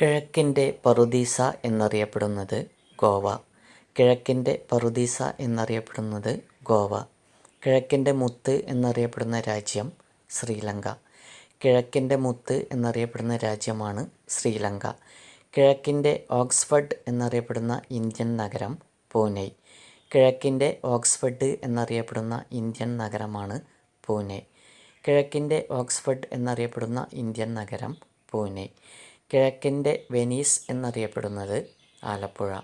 കിഴക്കിന്റെ പറുദീസ എന്നറിയപ്പെടുന്നത് ഗോവ. കിഴക്കിന്റെ പറുദീസ എന്നറിയപ്പെടുന്നത് ഗോവ. കിഴക്കിന്റെ മുത്ത് എന്നറിയപ്പെടുന്ന രാജ്യം ശ്രീലങ്ക. കിഴക്കിന്റെ മുത്ത് എന്നറിയപ്പെടുന്ന രാജ്യമാണ് ശ്രീലങ്ക. കിഴക്കിന്റെ ഓക്സ്ഫർഡ് എന്നറിയപ്പെടുന്ന ഇന്ത്യൻ നഗരം പൂനെ. കിഴക്കിന്റെ ഓക്സ്ഫർഡ് എന്നറിയപ്പെടുന്ന ഇന്ത്യൻ നഗരമാണ് പൂനെ. കിഴക്കിന്റെ ഓക്സ്ഫർഡ് എന്നറിയപ്പെടുന്ന ഇന്ത്യൻ നഗരം പൂനെ. കിഴക്കിന്റെ വെനീസ് എന്നറിയപ്പെടുന്നത് ആലപ്പുഴ.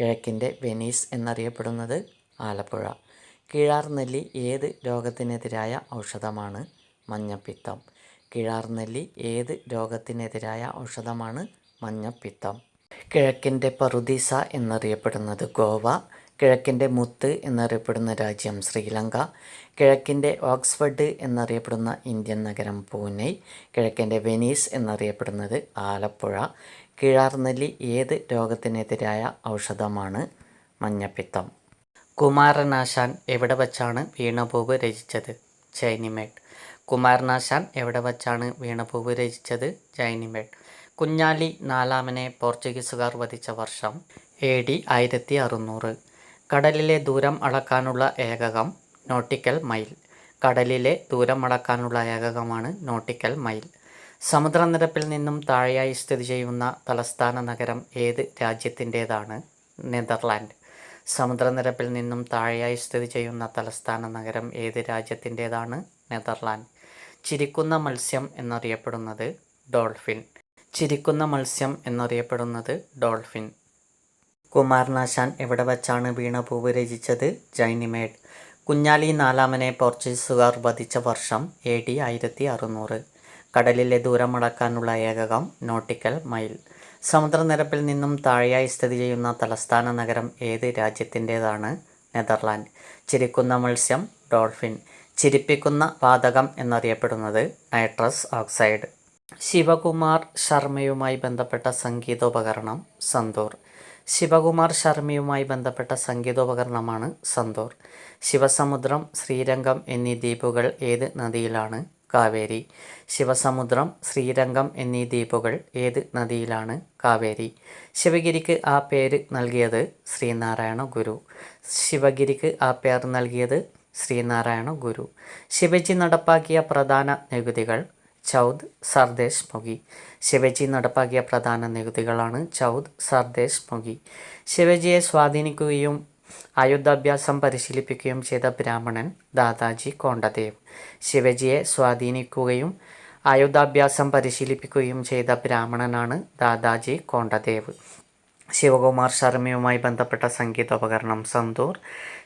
കിഴക്കിന്റെ വെനീസ് എന്നറിയപ്പെടുന്നത് ആലപ്പുഴ. കീഴാർനെല്ലി ഏത് രോഗത്തിനെതിരായ ഔഷധമാണ് മഞ്ഞപ്പിത്തം? കീഴാർനെല്ലി ഏത് രോഗത്തിനെതിരായ ഔഷധമാണ് മഞ്ഞപ്പിത്തം? കിഴക്കിന്റെ പറുദീസ എന്നറിയപ്പെടുന്നത് ഗോവ. കിഴക്കിന്റെ മുത്ത് എന്നറിയപ്പെടുന്ന രാജ്യം ശ്രീലങ്ക കിഴക്കിന്റെ ഓക്സ്ഫർഡ് എന്നറിയപ്പെടുന്ന ഇന്ത്യൻ നഗരം പൂനെ കിഴക്കിന്റെ വെനീസ് എന്നറിയപ്പെടുന്നത് ആലപ്പുഴ. കിഴാർനെല്ലി ഏത് രോഗത്തിനെതിരായ ഔഷധമാണ് മഞ്ഞപ്പിത്തം? കുമാരനാശാൻ എവിടെ വച്ചാണ് വീണപൂവ് രചിച്ചത്? ചൈനിമേഡ് കുമാരനാശാൻ എവിടെ വച്ചാണ് വീണപൂവ് രചിച്ചത്? ചൈനിമേഡ് കുഞ്ഞാലി നാലാമനെ പോർച്ചുഗീസുകാർ വധിച്ച വർഷം. എ ഡി ആയിരത്തി അറുന്നൂറ്. കടലിലെ ദൂരം അളക്കാനുള്ള ഏകകം നോട്ടിക്കൽ മൈൽ. കടലിലെ ദൂരം അളക്കാനുള്ള ഏകകമാണ് നോട്ടിക്കൽ മൈൽ. സമുദ്രനിരപ്പിൽ നിന്നും താഴെയായി സ്ഥിതി ചെയ്യുന്ന തലസ്ഥാന നഗരം ഏത് രാജ്യത്തിന്റേതാണ്? നെതർലാൻഡ്. സമുദ്രനിരപ്പിൽ നിന്നും താഴെയായി സ്ഥിതി ചെയ്യുന്ന തലസ്ഥാന നഗരം ഏത് രാജ്യത്തിന്റേതാണ്? നെതർലാൻഡ്. ചിരിക്കുന്ന മത്സ്യം എന്നറിയപ്പെടുന്നത് ഡോൾഫിൻ. ചിരിക്കുന്ന മത്സ്യം എന്നറിയപ്പെടുന്നത് ഡോൾഫിൻ. കുമാരനാശാൻ എവിടെ വച്ചാണ് വീണപൂവ് രചിച്ചത്? ജൈനിമേഡ് കുഞ്ഞാലി നാലാമനെ പോർച്ചുഗീസുകാർ വധിച്ച വർഷം എ ഡി ആയിരത്തി അറുന്നൂറ്. കടലിലെ ദൂരം അളക്കാനുള്ള ഏകകം നോട്ടിക്കൽ മൈൽ. സമുദ്രനിരപ്പിൽ നിന്നും താഴെയായി സ്ഥിതി ചെയ്യുന്ന തലസ്ഥാന നഗരം ഏത് രാജ്യത്തിന്റേതാണ്? നെതർലാൻഡ്. ചിരിക്കുന്ന മത്സ്യം ഡോൾഫിൻ. ചിരിപ്പിക്കുന്ന വാതകം എന്നറിയപ്പെടുന്നത് നൈട്രസ് ഓക്സൈഡ്. ശിവകുമാർ ശർമ്മയുമായി ബന്ധപ്പെട്ട സംഗീതോപകരണം സന്തൂർ. ശിവകുമാർ ശർമ്മയുമായി ബന്ധപ്പെട്ട സംഗീതോപകരണമാണ് സന്തോർ. ശിവസമുദ്രം ശ്രീരംഗം എന്നീ ദ്വീപുകൾ ഏത് നദിയിലാണ്? കാവേരി. ശിവസമുദ്രം ശ്രീരംഗം എന്നീ ദ്വീപുകൾ ഏത് നദിയിലാണ്? കാവേരി. ശിവഗിരിക്ക് ആ പേര് നൽകിയത് ശ്രീനാരായണ ഗുരു. ശിവഗിരിക്ക് ആ പേർ നൽകിയത് ശ്രീനാരായണ ഗുരു. ശിവജി നടപ്പാക്കിയ പ്രധാന നികുതികൾ ചൗദ് സർദേശ് മൊഗി. ശിവജി നടപ്പാക്കിയ പ്രധാന നികുതികളാണ് ചൗദ് സർദേശ് മൊഗി. ശിവജിയെ സ്വാധീനിക്കുകയും ആയുധാഭ്യാസം പരിശീലിപ്പിക്കുകയും ചെയ്ത ബ്രാഹ്മണൻ ദാദാജി കോണ്ടദേവ്. ശിവജിയെ സ്വാധീനിക്കുകയും ആയുധാഭ്യാസം പരിശീലിപ്പിക്കുകയും ചെയ്ത ബ്രാഹ്മണനാണ് ദാദാജി കോണ്ടദേവ്. ശിവകുമാർ ശർമ്മയുമായി ബന്ധപ്പെട്ട സംഗീതോപകരണം സന്തൂർ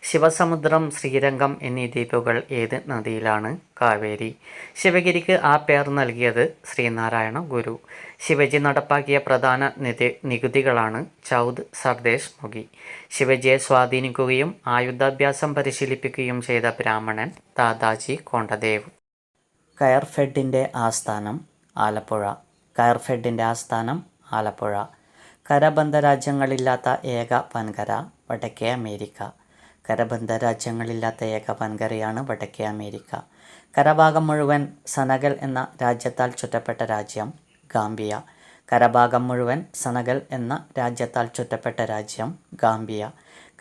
ശിവസമുദ്രം ശ്രീരംഗം എന്നീ ദ്വീപുകൾ ഏത് നദിയിലാണ്? കാവേരി. ശിവഗിരിക്ക് ആ പേർ നൽകിയത് ശ്രീനാരായണ ഗുരു. ശിവജി നടപ്പാക്കിയ പ്രധാന നിധി നികുതികളാണ് ചൗദ് സർദേശ് മുഖി. ശിവജിയെ സ്വാധീനിക്കുകയും ആയുധാഭ്യാസം പരിശീലിപ്പിക്കുകയും ചെയ്ത ബ്രാഹ്മണൻ ദാദാജി കോണ്ടദേവ്. കയർഫെഡിന്റെ ആസ്ഥാനം ആലപ്പുഴ. കയർഫെഡിന്റെ ആസ്ഥാനം ആലപ്പുഴ. കരബന്ധ രാജ്യങ്ങളില്ലാത്ത ഏക വൻകര വടക്കേ അമേരിക്ക. കരബന്ധ രാജ്യങ്ങളില്ലാത്ത ഏക വൻകരയാണ് വടക്കേ അമേരിക്ക. കരഭാഗം മുഴുവൻ സനഗൽ എന്ന രാജ്യത്താൽ ചുറ്റപ്പെട്ട രാജ്യം ഗാംബിയ. കരഭാഗം മുഴുവൻ സനഗൽ എന്ന രാജ്യത്താൽ ചുറ്റപ്പെട്ട രാജ്യം ഗാംബിയ.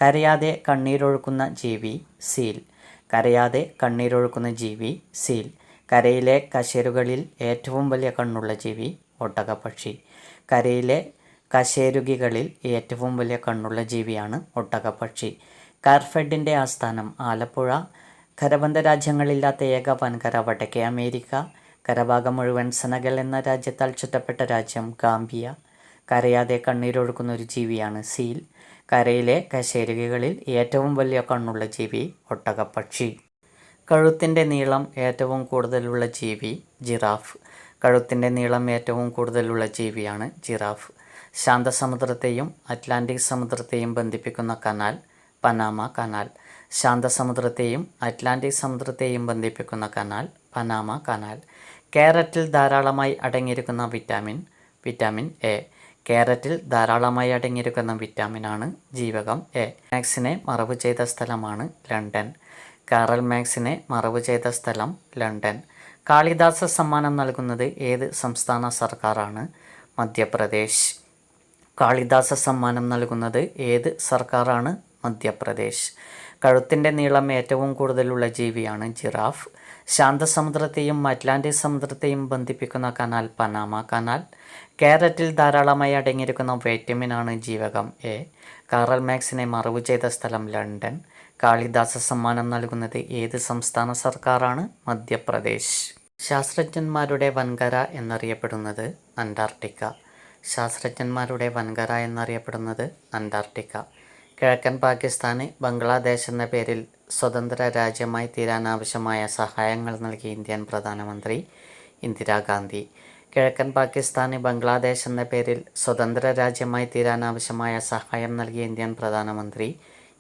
കരയാതെ കണ്ണീരൊഴുക്കുന്ന ജീവി സീൽ. കരയാതെ കണ്ണീരൊഴുക്കുന്ന ജീവി സീൽ. കരയിലെ കശേരുകളിൽ ഏറ്റവും വലിയ കണ്ണുള്ള ജീവി ഒട്ടകപ്പക്ഷി. കരയിലെ കശേരുകികളിൽ ഏറ്റവും വലിയ കണ്ണുള്ള ജീവിയാണ് ഒട്ടകപ്പക്ഷി. കാർഫെഡിന്റെ ആസ്ഥാനം ആലപ്പുഴ. കരബന്ധ രാജ്യങ്ങളില്ലാത്ത ഏക വൻകര വടക്കേ അമേരിക്ക. കരഭാഗം മുഴുവൻ സെനഗൽ എന്ന രാജ്യത്താൽ ചുറ്റപ്പെട്ട രാജ്യം ഗാംബിയ. കരയാതെ കണ്ണീരൊഴുക്കുന്ന ഒരു ജീവിയാണ് സീൽ. കരയിലെ കശേരുകികളിൽ ഏറ്റവും വലിയ കണ്ണുള്ള ജീവി ഒട്ടകപ്പക്ഷി. കഴുത്തിന്റെ നീളം ഏറ്റവും കൂടുതലുള്ള ജീവി ജിറാഫ്. കഴുത്തിന്റെ നീളം ഏറ്റവും കൂടുതലുള്ള ജീവിയാണ് ജിറാഫ്. ശാന്തസമുദ്രത്തെയും അറ്റ്ലാന്റിക് സമുദ്രത്തെയും ബന്ധിപ്പിക്കുന്ന കനാൽ പനാമ കനാൽ. ശാന്തസമുദ്രത്തെയും അറ്റ്ലാന്റിക് സമുദ്രത്തെയും ബന്ധിപ്പിക്കുന്ന കനാൽ പനാമ കനാൽ. കാരറ്റിൽ ധാരാളമായി അടങ്ങിയിരിക്കുന്ന വിറ്റാമിൻ വിറ്റാമിൻ എ. കാരറ്റിൽ ധാരാളമായി അടങ്ങിയിരിക്കുന്ന വിറ്റാമിനാണ് ജീവകം എ. മാക്സിനെ മറവ് ചെയ്ത സ്ഥലമാണ് ലണ്ടൻ. കാറൽ മാക്സിനെ മറവ് ചെയ്ത സ്ഥലം ലണ്ടൻ. കാളിദാസ സമ്മാനം നൽകുന്നത് ഏത് സംസ്ഥാന സർക്കാരാണ്? മധ്യപ്രദേശ്. കാളിദാസ സമ്മാനം നൽകുന്നത് ഏത് സർക്കാരാണ്? മധ്യപ്രദേശ്. കഴുത്തിന്റെ നീളം ഏറ്റവും കൂടുതലുള്ള ജീവിയാണ് ജിറാഫ്. ശാന്തസമുദ്രത്തെയും അറ്റ്ലാന്റിക് സമുദ്രത്തെയും ബന്ധിപ്പിക്കുന്ന കനാൽ പനാമ കനാൽ. കാരറ്റിൽ ധാരാളമായി അടങ്ങിയിരിക്കുന്ന വൈറ്റമിനാണ് ജീവകം എ. കാറൽ മാക്സിനെ മറവ് ചെയ്ത സ്ഥലം ലണ്ടൻ. കാളിദാസ സമ്മാനം നൽകുന്നത് ഏത് സംസ്ഥാന സർക്കാരാണ്? മധ്യപ്രദേശ്. ശാസ്ത്രജ്ഞന്മാരുടെ വൻകര എന്നറിയപ്പെടുന്നത് അന്റാർട്ടിക്ക. ശാസ്ത്രജ്ഞന്മാരുടെ വൻകര എന്നറിയപ്പെടുന്നത് അന്റാർട്ടിക്ക. കിഴക്കൻ പാകിസ്ഥാന് ബംഗ്ലാദേശ് എന്ന പേരിൽ സ്വതന്ത്ര രാജ്യമായി തീരാനാവശ്യമായ സഹായങ്ങൾ നൽകി ഇന്ത്യൻ പ്രധാനമന്ത്രി ഇന്ദിരാഗാന്ധി കിഴക്കൻ പാകിസ്ഥാന് ബംഗ്ലാദേശ് എന്ന പേരിൽ സ്വതന്ത്ര രാജ്യമായി തീരാനാവശ്യമായ സഹായം നൽകിയ ഇന്ത്യൻ പ്രധാനമന്ത്രി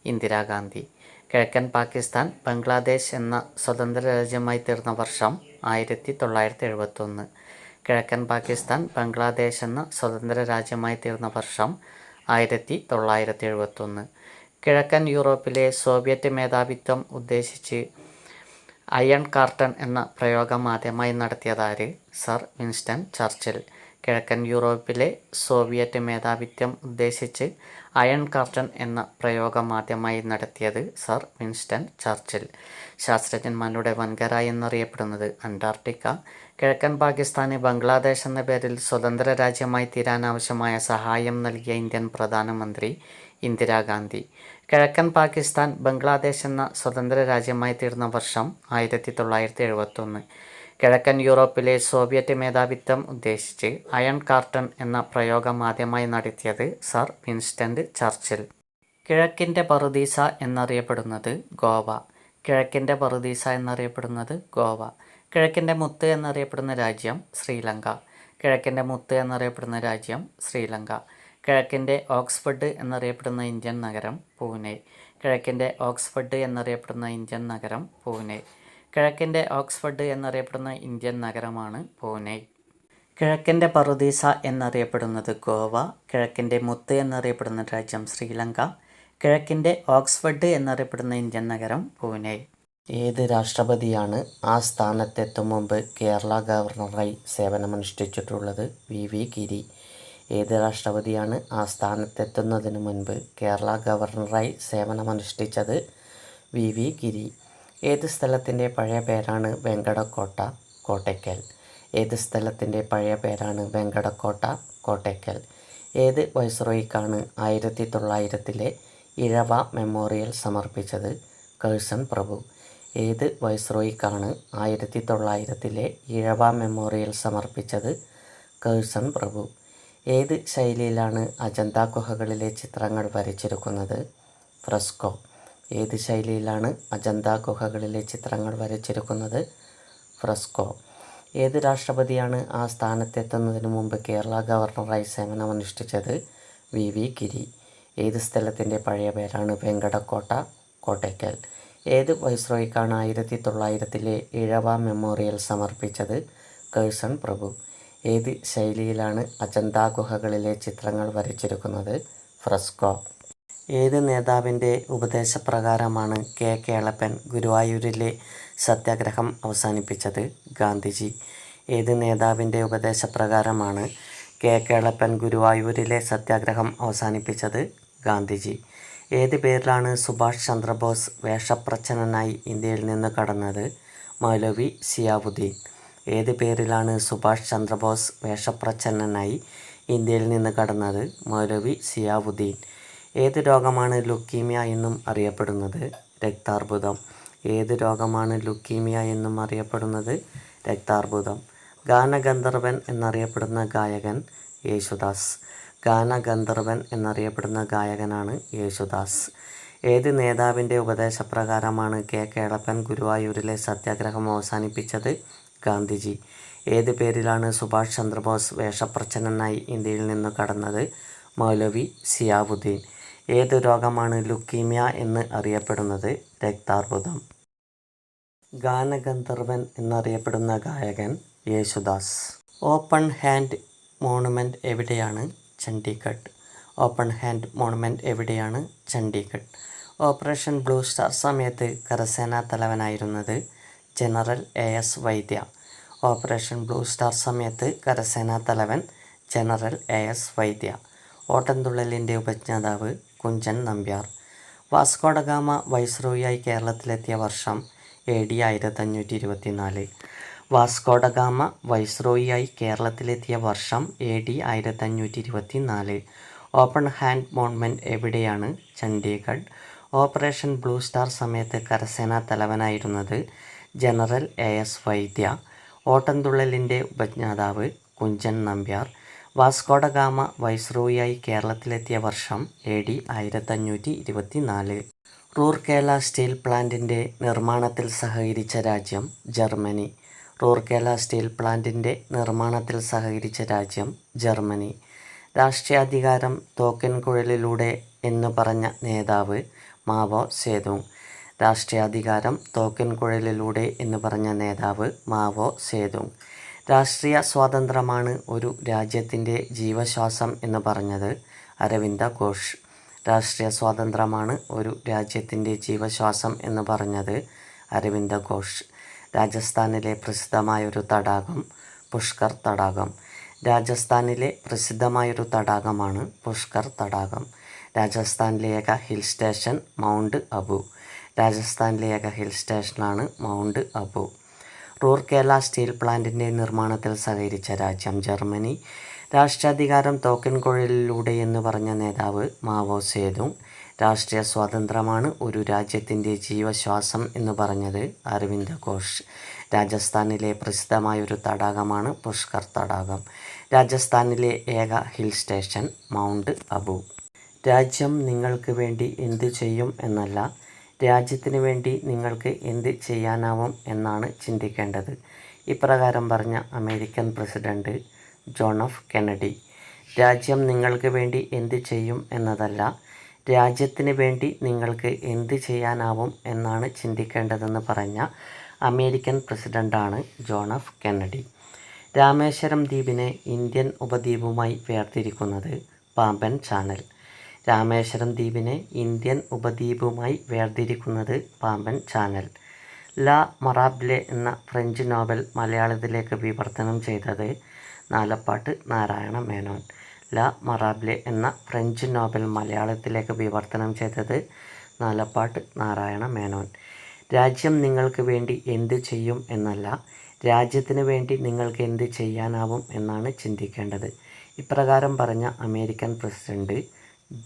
ഇന്ദിരാഗാന്ധി കിഴക്കൻ പാകിസ്ഥാൻ ബംഗ്ലാദേശ് എന്ന സ്വതന്ത്ര രാജ്യമായി തീർന്ന വർഷം ആയിരത്തി തൊള്ളായിരത്തി എഴുപത്തൊന്ന്. കിഴക്കൻ പാകിസ്ഥാൻ ബംഗ്ലാദേശ് എന്ന സ്വതന്ത്ര രാജ്യമായി തീർന്ന വർഷം ആയിരത്തി തൊള്ളായിരത്തി എഴുപത്തൊന്ന് കിഴക്കൻ യൂറോപ്പിലെ സോവിയറ്റ് മേധാവിത്വം ഉദ്ദേശിച്ച് അയൺ കാർട്ടൺ എന്ന പ്രയോഗം ആദ്യമായി നടത്തിയതാര്? Sir Winston Churchill. കിഴക്കൻ യൂറോപ്പിലെ സോവിയറ്റ് മേധാവിത്വം ഉദ്ദേശിച്ച് അയൺ കാർട്ടൺ എന്ന പ്രയോഗം ആദ്യമായി നടത്തിയത് സർ വിൻസ്റ്റൺ ചർച്ചിൽ. ശാസ്ത്രജ്ഞന്മാരുടെ വൻകര എന്നറിയപ്പെടുന്നത് അന്റാർട്ടിക്ക കിഴക്കൻ പാകിസ്ഥാന് ബംഗ്ലാദേശ് എന്ന പേരിൽ സ്വതന്ത്ര രാജ്യമായി തീരാനാവശ്യമായ സഹായം നൽകിയ ഇന്ത്യൻ പ്രധാനമന്ത്രി ഇന്ദിരാഗാന്ധി. കിഴക്കൻ പാകിസ്ഥാൻ ബംഗ്ലാദേശ് എന്ന സ്വതന്ത്ര രാജ്യമായി തീർന്ന വർഷം ആയിരത്തി തൊള്ളായിരത്തി എഴുപത്തൊന്ന് കിഴക്കൻ യൂറോപ്പിലെ സോവിയറ്റ് മേധാവിത്വം ഉദ്ദേശിച്ച് അയൺ കാർട്ടൺ എന്ന പ്രയോഗം ആദ്യമായി നടത്തിയത് സർ വിൻസ്റ്റൺ ചർച്ചിൽ. കിഴക്കിന്റെ പറുദീസ എന്നറിയപ്പെടുന്നത് ഗോവ. കിഴക്കിന്റെ പറുദീസ എന്നറിയപ്പെടുന്നത് ഗോവ. കിഴക്കിന്റെ മുത്ത് എന്നറിയപ്പെടുന്ന രാജ്യം ശ്രീലങ്ക. കിഴക്കിന്റെ മുത്ത് എന്നറിയപ്പെടുന്ന രാജ്യം ശ്രീലങ്ക. കിഴക്കിന്റെ ഓക്സ്ഫഡ് എന്നറിയപ്പെടുന്ന ഇന്ത്യൻ നഗരം പൂനെ. കിഴക്കിന്റെ ഓക്സ്ഫഡ് എന്നറിയപ്പെടുന്ന ഇന്ത്യൻ നഗരം പൂനെ. കിഴക്കിന്റെ ഓക്സ്ഫഡ് എന്നറിയപ്പെടുന്ന ഇന്ത്യൻ നഗരമാണ് പൂനെ. കിഴക്കിന്റെ പറുദീസ എന്നറിയപ്പെടുന്നത് ഗോവ. കിഴക്കിന്റെ മുത്ത് എന്നറിയപ്പെടുന്ന രാജ്യം ശ്രീലങ്ക. കിഴക്കിന്റെ ഓക്സ്ഫഡ് എന്നറിയപ്പെടുന്ന ഇന്ത്യൻ നഗരം പൂനെ. ഏത് രാഷ്ട്രപതിയാണ് ആ സ്ഥാനത്തെത്തും മുമ്പ് കേരള ഗവർണറായി സേവനമനുഷ്ഠിച്ചിട്ടുള്ളത് വി വി ഗിരി? ഏത് രാഷ്ട്രപതിയാണ് ആ സ്ഥാനത്തെത്തുന്നതിന് മുൻപ് കേരള ഗവർണറായി സേവനമനുഷ്ഠിച്ചത് വി വി ഗിരി? ഏത് സ്ഥലത്തിന്റെ പഴയ പേരാണ് വെങ്കടക്കോട്ട കോട്ടയ്ക്കൽ? ഏത് സ്ഥലത്തിന്റെ പഴയ പേരാണ് വെങ്കടക്കോട്ട കോട്ടയ്ക്കൽ? ഏത് വൈസ്രോയിക്കാണ് ആയിരത്തി തൊള്ളായിരത്തിലെ ഇഴവ മെമ്മോറിയൽ സമർപ്പിച്ചത്? കേഴ്സൺ പ്രഭു. ഏത് വൈസ്രോയിക്കാണ് ആയിരത്തി തൊള്ളായിരത്തിലെ ഇഴവ മെമ്മോറിയൽ സമർപ്പിച്ചത്? കേഴ്സൺ പ്രഭു. ഏത് ശൈലിയിലാണ് അജന്ത ഗുഹകളിലെ ചിത്രങ്ങൾ വരച്ചിരിക്കുന്നത്? ഫ്രസ്കോ. ഏത് ശൈലിയിലാണ് അജന്ത ഗുഹകളിലെ ചിത്രങ്ങൾ വരച്ചിരിക്കുന്നത്? ഫ്രസ്കോ. ഏത് രാഷ്ട്രപതിയാണ് ആ സ്ഥാനത്തെത്തുന്നതിന് മുമ്പ് കേരള ഗവർണറായി സേവനമനുഷ്ഠിച്ചത്? വി വി ഗിരി. ഏത് സ്ഥലത്തിന്റെ പഴയ പേരാണ് വെങ്കടക്കോട്ട? കോട്ടയ്ക്കൽ. ഏത് വൈസ്രോയ്ക്കാണ് ആയിരത്തി തൊള്ളായിരത്തിലെ ഇഴവ മെമ്മോറിയൽ സമർപ്പിച്ചത്? കേഴ്സൺ പ്രഭു. ഏത് ശൈലിയിലാണ് അജന്ത ഗുഹകളിലെ ചിത്രങ്ങൾ വരച്ചിരിക്കുന്നത്? ഫ്രസ്കോ. ഏത് നേതാവിന്റെ ഉപദേശപ്രകാരമാണ് കെ. കേളപ്പൻ ഗുരുവായൂരിലെ സത്യാഗ്രഹം അവസാനിപ്പിച്ചത്? ഗാന്ധിജി. ഏത് നേതാവിന്റെ ഉപദേശപ്രകാരമാണ് കെ. കേളപ്പൻ ഗുരുവായൂരിലെ സത്യാഗ്രഹം അവസാനിപ്പിച്ചത്? ഗാന്ധിജി. ഏത് പേരിലാണ് സുഭാഷ് ചന്ദ്രബോസ് വേഷപ്രച്ഛന്നനായി ഇന്ത്യയിൽ നിന്ന് കടന്നത്? മൗലവി സിയാബുദ്ദീൻ ഏത് പേരിലാണ് സുഭാഷ് ചന്ദ്രബോസ് വേഷപ്രച്ഛന്നനായി ഇന്ത്യയിൽ നിന്ന് കടന്നത്? മൗലവി സിയാബുദ്ദീൻ ഏത് രോഗമാണ് ലുക്കീമിയ എന്നും അറിയപ്പെടുന്നത്? രക്താർബുദം. ഏത് രോഗമാണ് ലുക്കീമിയ എന്നും അറിയപ്പെടുന്നത്? രക്താർബുദം. ഗാനഗന്ധർവൻ എന്നറിയപ്പെടുന്ന ഗായകൻ യേശുദാസ്. ഗാനഗന്ധർവൻ എന്നറിയപ്പെടുന്ന ഗായകനാണ് യേശുദാസ്. ഏത് നേതാവിന്റെ ഉപദേശപ്രകാരമാണ് കെ. കേളപ്പൻ ഗുരുവായൂരിലെ സത്യാഗ്രഹം അവസാനിപ്പിച്ചത്? ഗാന്ധിജി. ഏത് പേരിലാണ് സുഭാഷ് ചന്ദ്രബോസ് വേഷപ്രച്ഛന്നനായി ഇന്ത്യയിൽ നിന്ന് കടന്നത്? മൗലവി സിയാബുദ്ദീൻ ഏത് രോഗമാണ് ലുക്കീമിയ എന്ന് അറിയപ്പെടുന്നത്? രക്താർബുദം. ഗാനഗന്ധർവൻ എന്നറിയപ്പെടുന്ന ഗായകൻ യേശുദാസ്. ഓപ്പൺ ഹാൻഡ് മോണുമെന്റ് എവിടെയാണ്? ചണ്ഡീഗഡ്. ഓപ്പൺ ഹാൻഡ് മോണുമെന്റ് എവിടെയാണ് ചണ്ഡീഗഡ്? ഓപ്പറേഷൻ ബ്ലൂ സ്റ്റാർ സമയത്ത് കരസേനാ തലവനായിരുന്നത് general A S Vaidya. Operation blue star സമയത്ത് കരസേനാ തലവൻ ജനറൽ എ എസ് വൈദ്യ. ഓട്ടംതുള്ളലിന്റെ ഉപജ്ഞാതാവ് Kunchan Nambiar. Vasco da Gama വൈസ്രോയിയായി കേരളത്തിലെത്തിയ വർഷം എ ഡി ആയിരത്തി അഞ്ഞൂറ്റി ഇരുപത്തിനാല്. വാസ്കോഡഗാമ വൈസ്രോയിയായി കേരളത്തിലെത്തിയ വർഷം എ ഡി ആയിരത്തഞ്ഞൂറ്റി ഇരുപത്തിനാല് ഓപ്പൺ ഹാൻഡ് മോൺമെന്റ് എവിടെയാണ്? ചണ്ഡീഗഡ്. ഓപ്പറേഷൻ ബ്ലൂ സ്റ്റാർ സമയത്ത് കരസേനാ തലവനായിരുന്നത് ജനറൽ എ എസ് വൈദ്യ. ഓട്ടംതുള്ളലിന്റെ ഉപജ്ഞാതാവ് Kunchan Nambiar. Vasco da Gama വൈസ്രോയിയായി കേരളത്തിലെത്തിയ വർഷം എ ഡി ആയിരത്തഞ്ഞൂറ്റി ഇരുപത്തിനാല് റൂർക്കേല സ്റ്റീൽ പ്ലാന്റിന്റെ നിർമ്മാണത്തിൽ സഹകരിച്ച രാജ്യം ജർമ്മനി. റൂർക്കേല സ്റ്റീൽ പ്ലാന്റിന്റെ നിർമ്മാണത്തിൽ സഹകരിച്ച രാജ്യം ജർമ്മനി. രാഷ്ട്രീയാധികാരം തോക്കൻ കുഴലിലൂടെ എന്ന് പറഞ്ഞ നേതാവ് മാവോ സേതു രാഷ്ട്രീയാധികാരം തോക്കൻ കുഴലിലൂടെ എന്ന് പറഞ്ഞ നേതാവ് മാവോ സേതു രാഷ്ട്രീയ സ്വാതന്ത്ര്യമാണ് ഒരു രാജ്യത്തിന്റെ ജീവശ്വാസം എന്ന് പറഞ്ഞത് അരവിന്ദ ഘോഷ്. രാഷ്ട്രീയ സ്വാതന്ത്ര്യമാണ് ഒരു രാജ്യത്തിന്റെ ജീവശ്വാസം എന്ന് പറഞ്ഞത് അരവിന്ദ ഘോഷ്. രാജസ്ഥാനിലെ പ്രസിദ്ധമായൊരു തടാകം പുഷ്കർ തടാകം. രാജസ്ഥാനിലെ പ്രസിദ്ധമായൊരു തടാകമാണ് പുഷ്കർ തടാകം. രാജസ്ഥാനിലെ ഏക ഹിൽ സ്റ്റേഷൻ മൗണ്ട് അബു. രാജസ്ഥാനിലെ ഏക ഹിൽ സ്റ്റേഷനാണ് മൗണ്ട് അബു. റൂർക്കേല സ്റ്റീൽ പ്ലാന്റിന്റെ നിർമ്മാണത്തിൽ സഹകരിച്ച രാജ്യം ജർമ്മനി. രാഷ്ട്രാധികാരം തോക്കൻ കുഴലിലൂടെ എന്ന് പറഞ്ഞ നേതാവ് മാവോ സേതുങ്. രാഷ്ട്രീയ സ്വാതന്ത്ര്യമാണ് ഒരു രാജ്യത്തിന്റെ ജീവശ്വാസം എന്ന് പറഞ്ഞത് അരവിന്ദ് ഘോഷ്. രാജസ്ഥാനിലെ പ്രസിദ്ധമായൊരു തടാകമാണ് പുഷ്കർ തടാകം. രാജസ്ഥാനിലെ ഏക ഹിൽ സ്റ്റേഷൻ മൗണ്ട് അബു. രാജ്യം നിങ്ങൾക്ക് വേണ്ടി എന്ത് ചെയ്യും എന്നല്ല രാജ്യത്തിന് വേണ്ടി നിങ്ങൾക്ക് എന്ത് ചെയ്യാനാവും എന്നാണ് ചിന്തിക്കേണ്ടത്. ഇപ്രകാരം പറഞ്ഞ American president John F Kennedy രാജ്യം നിങ്ങൾക്ക് വേണ്ടി എന്ത് ചെയ്യും എന്നതല്ല രാജ്യത്തിന് വേണ്ടി നിങ്ങൾക്ക് എന്ത് ചെയ്യാനാവും എന്നാണ് ചിന്തിക്കേണ്ടതെന്ന് പറഞ്ഞ അമേരിക്കൻ പ്രസിഡന്റാണ് ജോൺ എഫ് കെന്നഡി. രാമേശ്വരം ദ്വീപിനെ ഇന്ത്യൻ ഉപദ്വീപുമായി വേർതിരിക്കുന്നത് പാമ്പൻ ചാനൽ. രാമേശ്വരം ദ്വീപിനെ ഇന്ത്യൻ ഉപദ്വീപുമായി വേർതിരിക്കുന്നത് പാമ്പൻ ചാനൽ. ല മറാബ്ലെ എന്ന ഫ്രഞ്ച് നോവൽ മലയാളത്തിലേക്ക് വിവർത്തനം ചെയ്തത് നാലപ്പാട്ട് നാരായണ മേനോൻ. ല മറാബ്ലെ എന്ന ഫ്രഞ്ച് നോവൽ മലയാളത്തിലേക്ക് വിവർത്തനം ചെയ്തത് നാലപ്പാട്ട് നാരായണ മേനോൻ. രാജ്യം നിങ്ങൾക്ക് വേണ്ടി എന്ത് ചെയ്യും എന്നല്ല രാജ്യത്തിന് വേണ്ടി നിങ്ങൾക്ക് എന്ത് ചെയ്യാനാവും എന്നാണ് ചിന്തിക്കേണ്ടത്. ഇപ്രകാരം പറഞ്ഞ American president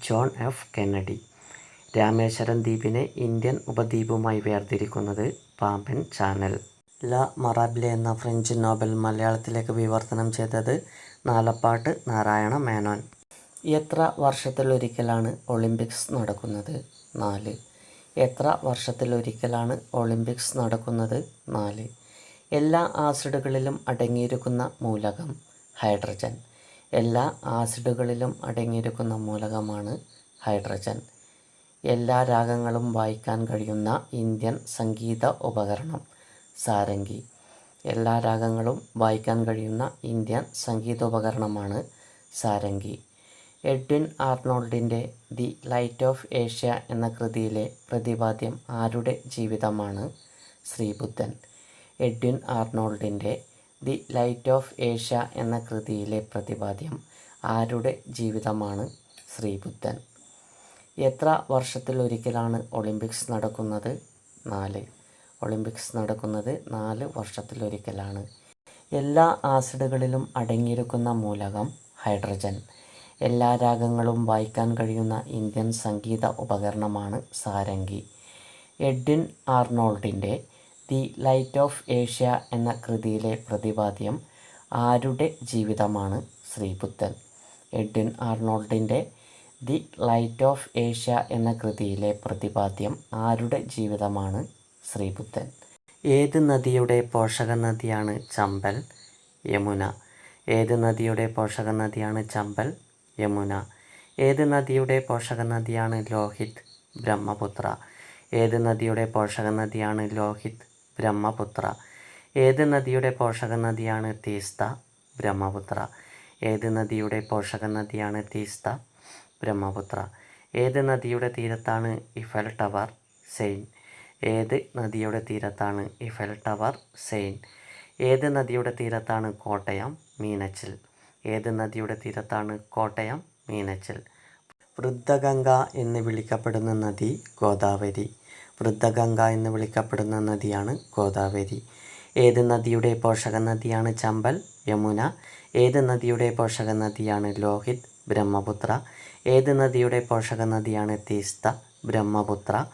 John F Kennedy. Rameswaram ദ്വീപിനെ Indian ഉപദ്വീപുമായി വേർതിരിക്കുന്നത് പാമ്പൻ ചാനൽ. ല മറാബ്ലെ എന്ന ഫ്രഞ്ച് നോവൽ മലയാളത്തിലേക്ക് വിവർത്തനം ചെയ്തത് നാലപ്പാട്ട് നാരായണ മേനോൻ. എത്ര വർഷത്തിലൊരിക്കലാണ് ഒളിമ്പിക്സ് നടക്കുന്നത്? നാല്. എത്ര വർഷത്തിലൊരിക്കലാണ് ഒളിമ്പിക്സ് നടക്കുന്നത്? നാല്. എല്ലാ ആസിഡുകളിലും അടങ്ങിയിരിക്കുന്ന മൂലകം ഹൈഡ്രജൻ. എല്ലാ ആസിഡുകളിലും അടങ്ങിയിരിക്കുന്ന മൂലകമാണ് ഹൈഡ്രജൻ. എല്ലാ രാഗങ്ങളും വായിക്കാൻ കഴിയുന്ന ഇന്ത്യൻ സംഗീത ഉപകരണം സാരംഗി. എല്ലാ രാഗങ്ങളും വായിക്കാൻ കഴിയുന്ന ഇന്ത്യൻ സംഗീതോപകരണമാണ് സാരംഗി. എഡ്വിൻ ആർണോൾഡിന്റെ ദി ലൈറ്റ് ഓഫ് ഏഷ്യ എന്ന കൃതിയിലെ പ്രതിപാദ്യം ആരുടെ ജീവിതമാണ്? ശ്രീബുദ്ധൻ. എഡ്വിൻ ആർണോൾഡിന്റെ ദി ലൈറ്റ് ഓഫ് ഏഷ്യ എന്ന കൃതിയിലെ പ്രതിപാദ്യം ആരുടെ ജീവിതമാണ്? ശ്രീബുദ്ധൻ. എത്ര വർഷത്തിലൊരിക്കലാണ് ഒളിമ്പിക്സ് നടക്കുന്നത്? നാല്. ഒളിമ്പിക്സ് നടക്കുന്നത് നാല് വർഷത്തിലൊരിക്കലാണ്. എല്ലാ ആസിഡുകളിലും അടങ്ങിയിരിക്കുന്ന മൂലകം ഹൈഡ്രജൻ. എല്ലാ രാഗങ്ങളും വായിക്കാൻ കഴിയുന്ന ഇന്ത്യൻ സംഗീത ഉപകരണമാണ് സാരംഗി. എഡ്വിൻ ആർണോൾഡിന്റെ ദി ലൈറ്റ് ഓഫ് ഏഷ്യ എന്ന കൃതിയിലെ പ്രതിപാദ്യം ആരുടെ ജീവിതമാണ് ശ്രീപുത്തൻ എഡ്വിൻ ആർണോൾഡിന്റെ ദി ലൈറ്റ് ഓഫ് ഏഷ്യ എന്ന കൃതിയിലെ പ്രതിപാദ്യം ആരുടെ ജീവിതമാണ് ശ്രീബുദ്ധൻ. ഏത് നദിയുടെ പോഷക നദിയാണ് ചമ്പൽ? യമുന. ഏത് നദിയുടെ പോഷക നദിയാണ് ചമ്പൽ? യമുന. ഏത് നദിയുടെ പോഷക നദിയാണ് ലോഹിത്? ബ്രഹ്മപുത്ര. ഏത് നദിയുടെ പോഷക നദിയാണ് ലോഹിത്? ബ്രഹ്മപുത്ര. ഏത് നദിയുടെ പോഷക നദിയാണ് തീസ്ത? ബ്രഹ്മപുത്ര. ഏത് നദിയുടെ പോഷക നദിയാണ് തീസ്ത? ബ്രഹ്മപുത്ര. ഏത് നദിയുടെ തീരത്താണ് ഇഫൽ ടവർ? സെയിൻ. ഏത് നദിയുടെ തീരത്താണ് ഇഫൽ ടവർ സെയിൻ? ഏത് നദിയുടെ തീരത്താണ് കോട്ടയം മീനച്ചിൽ? ഏത് നദിയുടെ തീരത്താണ് കോട്ടയം മീനച്ചിൽ? വൃദ്ധഗംഗ എന്ന് വിളിക്കപ്പെടുന്ന നദി ഗോദാവരി. വൃദ്ധഗംഗ എന്ന് വിളിക്കപ്പെടുന്ന നദിയാണ് ഗോദാവരി. ഏത് നദിയുടെ പോഷക നദിയാണ് ചമ്പൽ യമുന? ഏത് നദിയുടെ പോഷക നദിയാണ് ലോഹിത് ബ്രഹ്മപുത്ര? ഏത് നദിയുടെ പോഷക നദിയാണ് തീസ്ത ബ്രഹ്മപുത്ര?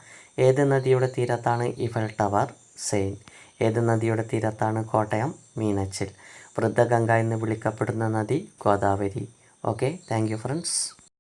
ഏത് നദിയുടെ തീരത്താണ് ഇഫൽ ടവർ സെയിൻ ഏത് നദിയുടെ തീരത്താണ് കോട്ടയം മീനച്ചിൽ? വൃദ്ധഗംഗ എന്ന് വിളിക്കപ്പെടുന്ന നദി ഗോദാവരി. Okay thank friends.